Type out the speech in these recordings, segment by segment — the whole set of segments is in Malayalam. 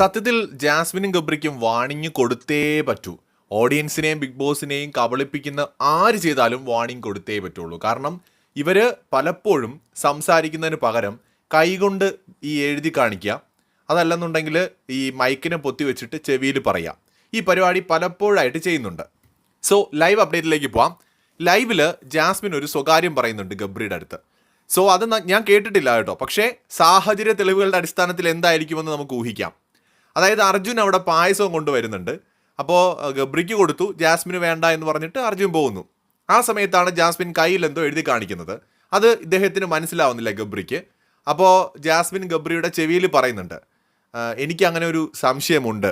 സത്യത്തിൽ ജാസ്മിനും ഗബ്രിക്കും വാണിങ് കൊടുത്തേ പറ്റൂ. ഓഡിയൻസിനെയും ബിഗ് ബോസിനെയും കബളിപ്പിക്കുന്ന ആര് ചെയ്താലും വാണിങ് കൊടുത്തേ പറ്റുള്ളൂ. കാരണം ഇവർ പലപ്പോഴും സംസാരിക്കുന്നതിന് പകരം കൈകൊണ്ട് ഈ എഴുതി കാണിക്കുക അതല്ലെന്നുണ്ടെങ്കിൽ ഈ മൈക്കിനെ പൊത്തി വെച്ചിട്ട് ചെവിയിൽ പറയുക. ഈ പരിപാടി പലപ്പോഴായിട്ട് ചെയ്യുന്നുണ്ട്. സോ ലൈവ് അപ്ഡേറ്റിലേക്ക് പോവാം. ലൈവിൽ ജാസ്മിൻ ഒരു സ്വകാര്യം പറയുന്നുണ്ട് ഗബ്രിയുടെ അടുത്ത്. സോ അത് ഞാൻ കേട്ടിട്ടില്ല കേട്ടോ. പക്ഷേ സാഹചര്യ തെളിവുകളുടെ അടിസ്ഥാനത്തിൽ എന്തായിരിക്കുമെന്ന് നമുക്ക് ഊഹിക്കാം. അതായത് അർജുൻ അവിടെ പായസവും കൊണ്ടുവരുന്നുണ്ട്. അപ്പോൾ ഗബ്രിക്ക് കൊടുത്തു. ജാസ്മിന് വേണ്ട എന്ന് പറഞ്ഞിട്ട് അർജുൻ പോകുന്നു. ആ സമയത്താണ് ജാസ്മിൻ കയ്യിൽ എന്തോ എഴുതി കാണിക്കുന്നത്. അത് ഇദ്ദേഹത്തിന് മനസ്സിലാവുന്നില്ല ഗബ്രിക്ക്. അപ്പോൾ ജാസ്മിൻ ഗബ്രിയുടെ ചെവിയിൽ പറയുന്നുണ്ട്. "ആ, എനിക്ക് അങ്ങനെ ഒരു സംശയമുണ്ട്.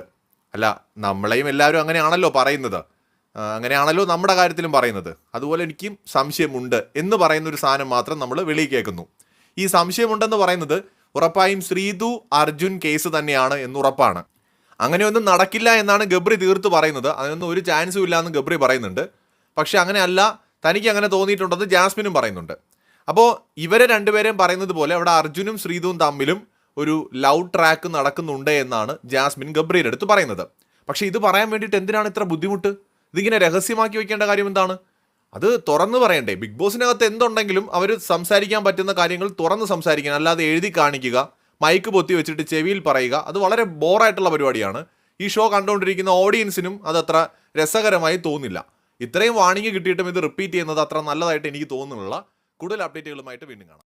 അല്ല നമ്മളെയും എല്ലാവരും അങ്ങനെയാണല്ലോ പറയുന്നത്. അങ്ങനെയാണല്ലോ നമ്മുടെ കാര്യത്തിലും പറയുന്നത്. അതുപോലെ എനിക്കും സംശയമുണ്ട് എന്ന് പറയുന്ന ഒരു സാധനം മാത്രം നമ്മൾ വെളിയിൽ കേൾക്കുന്നു. ഈ സംശയമുണ്ടെന്ന് പറയുന്നത് ഉറപ്പായും ശ്രീതു അർജുൻ കേസ് തന്നെയാണ് എന്നുറപ്പാണ്. അങ്ങനെയൊന്നും നടക്കില്ല എന്നാണ് ഗബ്രി തീർത്ത് പറയുന്നത്. അതിനൊന്നും ഒരു ചാൻസും ഇല്ല എന്ന് ഗബ്രി പറയുന്നുണ്ട്. പക്ഷെ അങ്ങനെയല്ല തനിക്ക് അങ്ങനെ തോന്നിയിട്ടുണ്ടെന്ന് ജാസ്മിനും പറയുന്നുണ്ട്. അപ്പോൾ ഇവരെ രണ്ടുപേരെയും പറയുന്നത് പോലെ അവിടെ അർജുനും ശ്രീതുവും തമ്മിലും ഒരു ലവ് ട്രാക്ക് നടക്കുന്നുണ്ട് എന്നാണ് ജാസ്മിൻ ഗബ്രിയുടെ അടുത്ത് പറയുന്നത്. പക്ഷേ ഇത് പറയാൻ വേണ്ടിയിട്ട് എന്തിനാണ് ഇത്ര ബുദ്ധിമുട്ട്? ഇതിങ്ങനെ രഹസ്യമാക്കി വെക്കേണ്ട കാര്യം എന്താണ്? അത് തുറന്നു പറയണ്ടേ. ബിഗ് ബോസിനകത്ത് എന്തുണ്ടെങ്കിലും അവർ സംസാരിക്കാൻ പറ്റുന്ന കാര്യങ്ങൾ തുറന്ന് സംസാരിക്കണം. അല്ലാതെ എഴുതി കാണിക്കുക മൈക്ക് പൊത്തി വെച്ചിട്ട് ചെവിയിൽ പറയുക അത് വളരെ ബോറായിട്ടുള്ള പരിപാടിയാണ്. ഈ ഷോ കണ്ടുകൊണ്ടിരിക്കുന്ന ഓഡിയൻസിനും അതത്ര രസകരമായി തോന്നില്ല. ഇത്രയും വാണിംഗ് കിട്ടിയിട്ടും ഇത് റിപ്പീറ്റ് ചെയ്യുന്നത് അത്ര നല്ലതായിട്ട് എനിക്ക് തോന്നുന്നില്ല. കൂടുതൽ അപ്ഡേറ്റുകളുമായിട്ട് വീണ്ടും കാണാം.